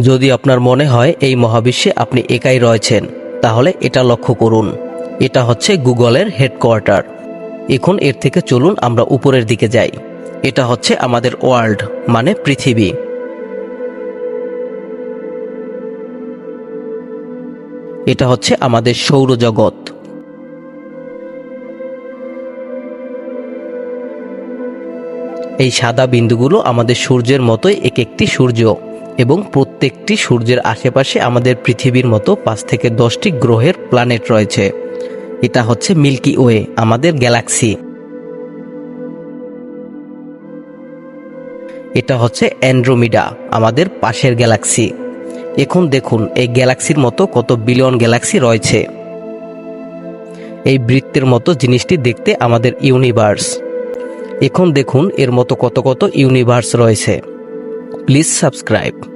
যদি আপনার মনে হয় এই মহাবিশ্বে আপনি একাই রয়েছেন, তাহলে এটা লক্ষ্য করুন। এটা হচ্ছে গুগলের হেডকোয়ার্টার। এখন এর থেকে চলুন আমরা উপরের দিকে যাই। এটা হচ্ছে আমাদের ওয়ার্ল্ড মানে পৃথিবী। এটা হচ্ছে আমাদের সৌরজগৎ। এই সাদা বিন্দুগুলো আমাদের সূর্যের মতোই এক একটি সূর্য। এবং প্রত্যেকটি সূর্যের আশেপাশে আমাদের পৃথিবীর মতো পাঁচ থেকে দশটি গ্রহের প্ল্যানেট রয়েছে। এটা হচ্ছে মিল্কি ওয়ে আমাদের গ্যালাক্সি এটা হচ্ছে অ্যান্ড্রোমিডা আমাদের পাশের গ্যালাক্সি এখন দেখুন, এই গ্যালাক্সির মতো কত বিলিয়ন গ্যালাক্সি রয়েছে। এই বৃত্তের মতো জিনিসটি দেখতে আমাদের ইউনিভার্স এখন দেখুন, এর মতো কত কত ইউনিভার্স রয়েছে। Please subscribe.